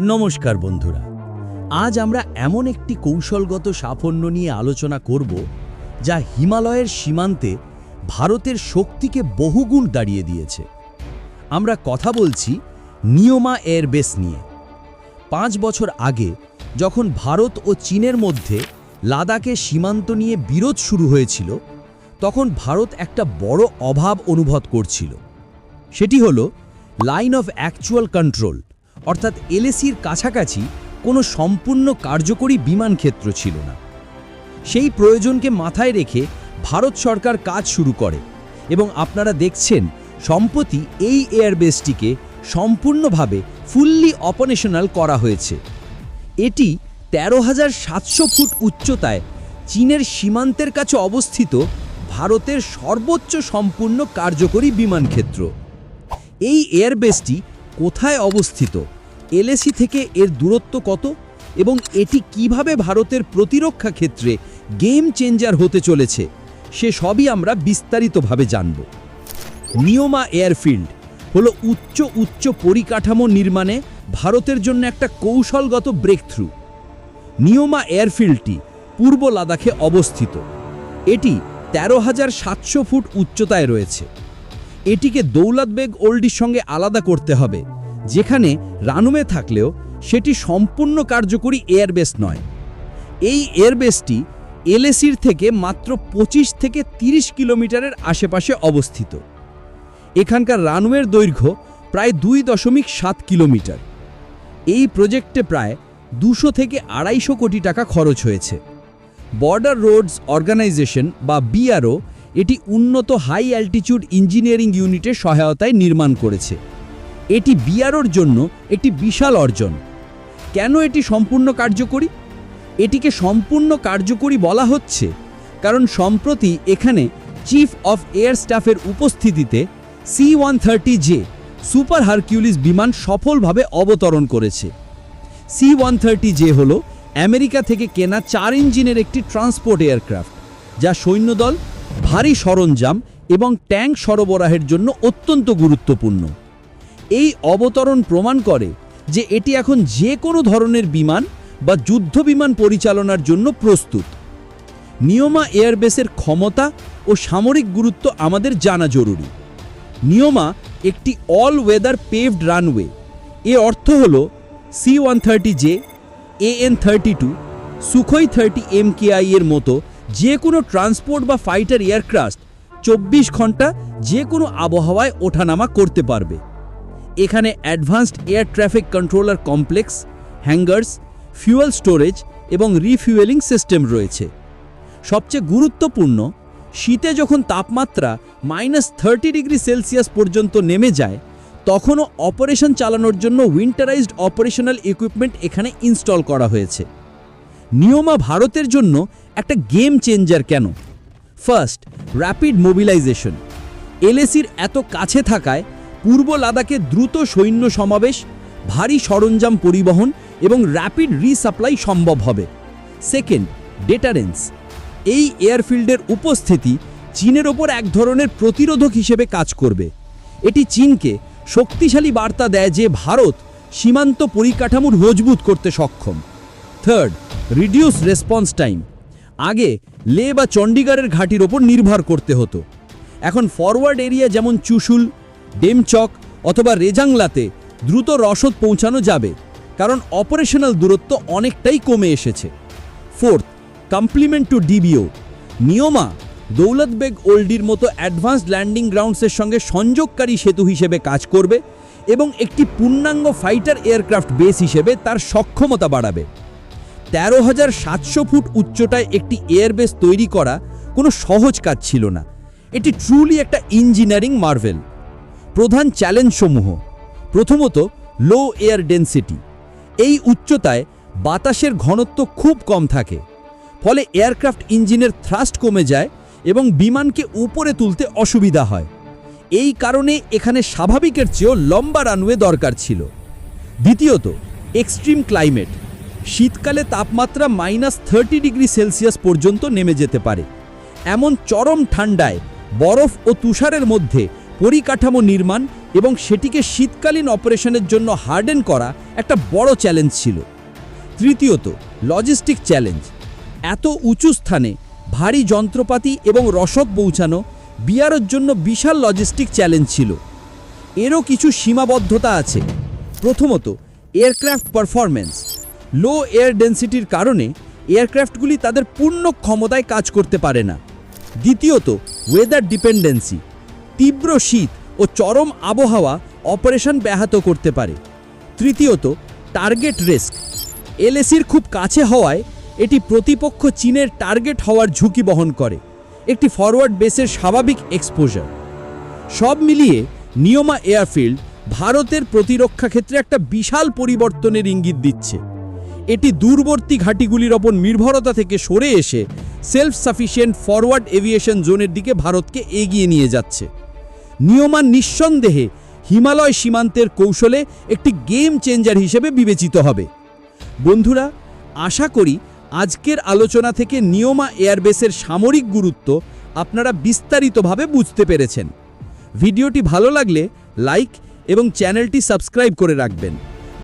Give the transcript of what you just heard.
নমস্কার বন্ধুরা। আজ আমরা এমন একটি কৌশলগত সাফল্য নিয়ে আলোচনা করব, যা হিমালয়ের সীমান্তে ভারতের শক্তিকে বহুগুণ দাঁড়িয়ে দিয়েছে। আমরা কথা বলছি নিয়মা এয়ারবেস নিয়ে। পাঁচ বছর আগে, যখন ভারত ও চীনের মধ্যে লাদাখে সীমান্ত নিয়ে বিরোধ শুরু হয়েছিল, তখন ভারত একটা বড় অভাব অনুভব করছিল। সেটি হলো লাইন অফ অ্যাকচুয়াল কন্ট্রোল অর্থাৎ এলএসির কাছাকাছি কোনো সম্পূর্ণ কার্যকরী বিমান ক্ষেত্র ছিল না। সেই প্রয়োজনকে মাথায় রেখে ভারত সরকার কাজ শুরু করে এবং আপনারা দেখছেন সম্প্রতি এই এয়ারবেসটিকে সম্পূর্ণভাবে ফুললি অপারেশনাল করা হয়েছে। এটি তেরো হাজার সাতশো ফুট উচ্চতায় চীনের সীমান্তের কাছে অবস্থিত ভারতের সর্বোচ্চ সম্পূর্ণ কার্যকরী বিমান ক্ষেত্র। এই এয়ারবেসটি কোথায় অবস্থিত এলএসি থেকে এর দূরত্ব কত এবং এটি কীভাবে ভারতের প্রতিরক্ষা ক্ষেত্রে গেম চেঞ্জার হতে চলেছে, সে সবই আমরা বিস্তারিতভাবে জানব। নিয়মা এয়ারফিল্ড হলো উচ্চ উচ্চ পরিকাঠামো নির্মাণে ভারতের জন্য একটা কৌশলগত ব্রেকথ্রু নিয়মা এয়ারফিল্ডটি পূর্ব লাদাখে অবস্থিত। এটি তেরো হাজার সাতশো ফুট উচ্চতায় রয়েছে। এটিকে দৌলতবেগ ওল্ডির সঙ্গে আলাদা করতে হবে। যেখানে রানুমে থাকলেও সেটি সম্পূর্ণ কার্যকরী এয়ারবেস নয়। এই এয়ারবেসটি এলএসির থেকে মাত্র ২৫ থেকে ৩০ কিলোমিটারের আশেপাশে অবস্থিত। এখানকার রানওয়ের দৈর্ঘ্য প্রায় দুই দশমিক সাত কিলোমিটার। এই প্রজেক্টে প্রায় দুশো থেকে আড়াইশো কোটি টাকা খরচ হয়েছে। বর্ডার রোডস অর্গানাইজেশন বা বিআরও এটি উন্নত হাই অ্যাল্টিটিউড ইঞ্জিনিয়ারিং ইউনিটের সহায়তায় নির্মাণ করেছে। এটি বিআরওর জন্য একটি বিশাল অর্জন। কেন এটি সম্পূর্ণ কার্যকরী? এটিকে সম্পূর্ণ কার্যকরী বলা হচ্ছে কারণ সম্প্রতি এখানে চিফ অফ এয়ার স্টাফের উপস্থিতিতে C one thirty J super Hercules বিমান সফলভাবে অবতরণ করেছে। সি ওয়ান থার্টি জে হল আমেরিকা থেকে কেনা চার ইঞ্জিনের একটি ট্রান্সপোর্ট এয়ারক্রাফট, যা সৈন্যদল, ভারী সরঞ্জাম এবং ট্যাঙ্ক সরবরাহের জন্য অত্যন্ত গুরুত্বপূর্ণ। এই অবতরণ প্রমাণ করে যে এটি এখন যে কোনো ধরনের বিমান বা যুদ্ধ বিমান পরিচালনার জন্য প্রস্তুত। নিয়মা এয়ারবেসের ক্ষমতা ও সামরিক গুরুত্ব আমাদের জানা জরুরি। নিয়মা একটি অল ওয়েদার পেভড রানওয়ে এর অর্থ হল C one thirty J A N thirty two Sukhoi thirty M এর মতো যে কোনো ট্রান্সপোর্ট বা ফাইটার এয়ারক্রাফট চব্বিশ ঘণ্টা যে কোনো আবহাওয়ায় ওঠানামা করতে পারবে। এখানে advanced air traffic controller complex, hangars, fuel storage এবং রিফিউয়েলিং সিস্টেম রয়েছে। সবচেয়ে গুরুত্বপূর্ণ, শীতে যখন তাপমাত্রা মাইনাস থার্টি ডিগ্রি সেলসিয়াস পর্যন্ত নেমে যায়, তখনও অপারেশন চালানোর জন্য উইন্টারাইজড অপারেশনাল ইকুইপমেন্ট এখানে ইনস্টল করা হয়েছে। নিয়মা ভারতের জন্য একটা গেম চেঞ্জার কেন? First, rapid mobilisation. এলএসির এত কাছে থাকায় পূর্ব লাদাখে দ্রুত সৈন্য সমাবেশ, ভারী সরঞ্জাম পরিবহন এবং র্যাপিড রিসাপ্লাই সম্ভব হবে। সেকেন্ড ডেটারেন্স এই এয়ারফিল্ডের উপস্থিতি চীনের ওপর এক ধরনের প্রতিরোধক হিসেবে কাজ করবে। এটি চীনকে শক্তিশালী বার্তা দেয় যে ভারত সীমান্ত পরিকাঠামোর মজবুত করতে সক্ষম। থার্ড রিডিউস রেসপন্স টাইম আগে লে বা চণ্ডীগড়ের ঘাটির ওপর নির্ভর করতে হতো। এখন ফরওয়ার্ড এরিয়া যেমন চুশুল ডেমচক অথবা রেজাংলাতে দ্রুত রসদ পৌঁছানো যাবে, কারণ অপারেশনাল দূরত্ব অনেকটাই কমে এসেছে। Fourth, complement to DBO. Nyoma Daulat Beg ওল্ডির মতো অ্যাডভান্সড ল্যান্ডিং গ্রাউন্ডসের সঙ্গে সংযোগকারী সেতু হিসেবে কাজ করবে এবং একটি পূর্ণাঙ্গ ফাইটার এয়ারক্রাফট বেস হিসেবে তার সক্ষমতা বাড়াবে। তেরো হাজার সাতশো ফুট উচ্চতায় একটি এয়ারবেস তৈরি করা কোনো সহজ কাজ ছিল না। এটি ট্রুলি একটা ইঞ্জিনিয়ারিং মার্ভেল প্রধান চ্যালেঞ্জসমূহ। প্রথমত লো এয়ার ডেন্সিটি এই উচ্চতায় বাতাসের ঘনত্ব খুব কম থাকে, ফলে এয়ারক্রাফট ইঞ্জিনের থ্রাস্ট কমে যায় এবং বিমানকে উপরে তুলতে অসুবিধা হয়। এই কারণে এখানে স্বাভাবিকের চেয়েও লম্বা রানওয়ে দরকার ছিল। দ্বিতীয়ত এক্সট্রিম ক্লাইমেট শীতকালে তাপমাত্রা মাইনাস থার্টি ডিগ্রি সেলসিয়াস পর্যন্ত নেমে যেতে পারে। এমন চরম ঠান্ডায় বরফ ও তুষারের মধ্যে পরিকাঠামো নির্মাণ এবং সেটিকে শীতকালীন অপারেশনের জন্য হার্ডেন করা একটা বড় চ্যালেঞ্জ ছিল। তৃতীয়ত, লজিস্টিক চ্যালেঞ্জ। এত উঁচু স্থানে ভারী যন্ত্রপাতি এবং রসদ পৌঁছানো বিয়ারের জন্য বিশাল লজিস্টিক চ্যালেঞ্জ ছিল। এরও কিছু সীমাবদ্ধতা আছে। প্রথমত, এয়ারক্রাফট পারফরম্যান্স। লো এয়ার ডেন্সিটির কারণে এয়ারক্রাফটগুলি তাদের পূর্ণ ক্ষমতায় কাজ করতে পারে না। দ্বিতীয়ত ওয়েদার ডিপেন্ডেন্সি তীব্র শীত ও চরম আবহাওয়া অপারেশন ব্যাহত করতে পারে। তৃতীয়ত, টার্গেট রিস্ক। এলএসির খুব কাছে হওয়ায় এটি প্রতিপক্ষ চীনের টার্গেট হওয়ার ঝুঁকি বহন করে। একটি ফরওয়ার্ড বেসের স্বাভাবিক এক্সপোজার সব মিলিয়ে নিয়মা এয়ারফিল্ড ভারতের প্রতিরক্ষা ক্ষেত্রে একটা বিশাল পরিবর্তনের ইঙ্গিত দিচ্ছে। এটি দূরবর্তী ঘাঁটিগুলির ওপর নির্ভরতা থেকে সরে এসে সেলফ সাফিসিয়েন্ট ফরওয়ার্ড এভিয়েশন জোনের দিকে ভারতকে এগিয়ে নিয়ে যাচ্ছে। নিয়মা নিঃসন্দেহে হিমালয় সীমান্তের কৌশলে একটি গেম চেঞ্জার হিসেবে বিবেচিত হবে। বন্ধুরা, আশা করি আজকের আলোচনা থেকে নিয়মা এয়ারবেসের সামরিক গুরুত্ব আপনারা বিস্তারিতভাবে বুঝতে পেরেছেন। ভিডিওটি ভালো লাগলে লাইক এবং চ্যানেলটি সাবস্ক্রাইব করে রাখবেন।